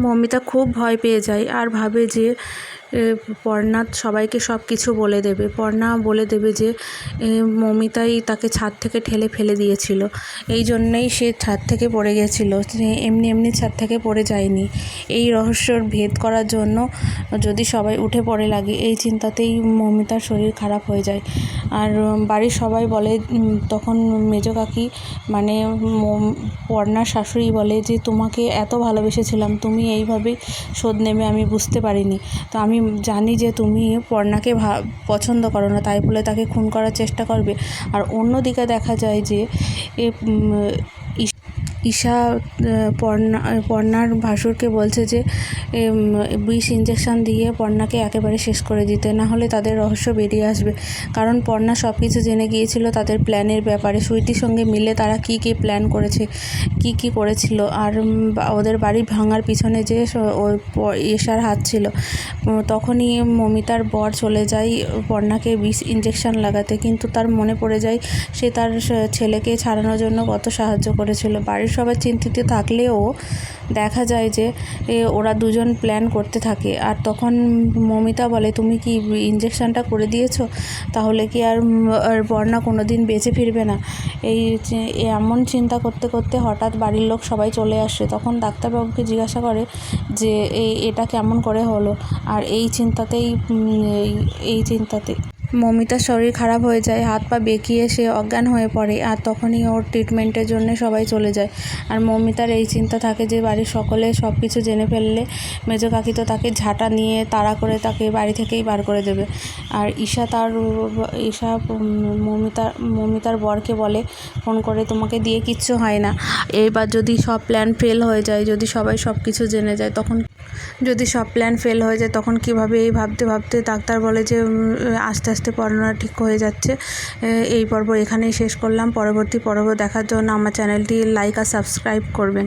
মমিতা খুব ভয় পেয়ে যায় আর ভাবে যে পর্ণা সবাইকে সব কিছু বলে দেবে। পর্ণা বলে দেবে যে মমিতাই তাকে ছাদ থেকে ঠেলে ফেলে দিয়েছিল। এই জন্যেই সে ছাদ থেকে পড়ে গেছিল। এমনি এমনি ছাদ থেকে পড়ে যায়নি। এই রহস্যর ভেদ করার জন্য যদি সবাই উঠে পড়ে লাগে, এই চিন্তাতেই মমিতার শরীর খারাপ হয়ে যায়। আর বাড়ির সবাই বলে তখন মেজ কাকি মানে পর্ণার শাশুড়ি বলে যে, তোমাকে এত ভালোবেসেছিলাম, তুমি এইভাবে শোধ নেবে, আমি বুঝতে পারিনি। তো আমি জানি যে তুমি পর্ণাকে পছন্দ করো না, তাই বলে তাকে খুন করার চেষ্টা করবে। আর অন্যদিকে দেখা যায় যে ঈশা পর্ণা পর্ণার ভাসুরকে বলছে যে বিষ ইঞ্জেকশন দিয়ে পর্ণাকে একেবারে শেষ করে দিতে, না হলে তাদের রহস্য বেরিয়ে আসবে। কারণ পর্ণা সব কিছু জেনে গিয়েছিল, তাদের প্ল্যানের ব্যাপারে। সুইটির সঙ্গে মিলে তারা কি কি প্ল্যান করেছে, কি কি করেছিল, আর ওদের বাড়ি ভাঙার পিছনে যে ঈশার হাত ছিল। তখনই মমিতার বর চলে যায় পর্ণাকে বিষ ইঞ্জেকশন লাগাতে। কিন্তু তার মনে পড়ে যায়, সে তার ছেলেকে ছাড়ানোর জন্য কত সাহায্য করেছিল। বাড়ির সবাই চিন্তিত থাকলেও দেখা যায় যে ওরা দুজন প্ল্যান করতে থাকে। আর তখন মমিতা বলে, তুমি কি ইঞ্জেকশনটা করে দিয়েছ? তাহলে কি আর বর্ণা কোনো দিন বেঁচে ফিরবে না? এই এমন চিন্তা করতে করতে হঠাৎ বাড়ির লোক সবাই চলে আসে। তখন ডাক্তারবাবুকে জিজ্ঞাসা করে যে এটা কেমন করে হলো? আর এই চিন্তাতেই এই চিন্তাতে মমিতার শরীর খারাপ হয়ে যায়, হাত পা বেঁকিয়ে সে অজ্ঞান হয়ে পড়ে আর তখনই ওর ট্রিটমেন্টের জন্য সবাই চলে যায়। আর মমিতার এই চিন্তা থাকে যে বাড়ির সকলে সব কিছু জেনে ফেললে মেজো কাকি তো তাকে ঝাঁটা নিয়ে তাড়া করে তাকে বাড়ি থেকেই বার করে দেবে। আর ঈশা তার, ঈশা মমিতার মমিতার বরকে বলে, ফোন করে তোমাকে দিয়ে কিচ্ছু হয় না। এইবার যদি সব প্ল্যান ফেল হয়ে যায়, যদি সবাই সব কিছু জেনে যায়, তখন যদি সব প্ল্যান ফেল হয়ে যায়, তখন কীভাবে এই ভাবতে ভাবতে ডাক্তার বলে যে আস্তে আস্তে পড়ানো ঠিক হয়ে যাচ্ছে। এই পর্ব এখানেই শেষ করলাম। পরবর্তী পর্ব দেখার জন্য আমার চ্যানেলটি লাইক আর সাবস্ক্রাইব করবেন।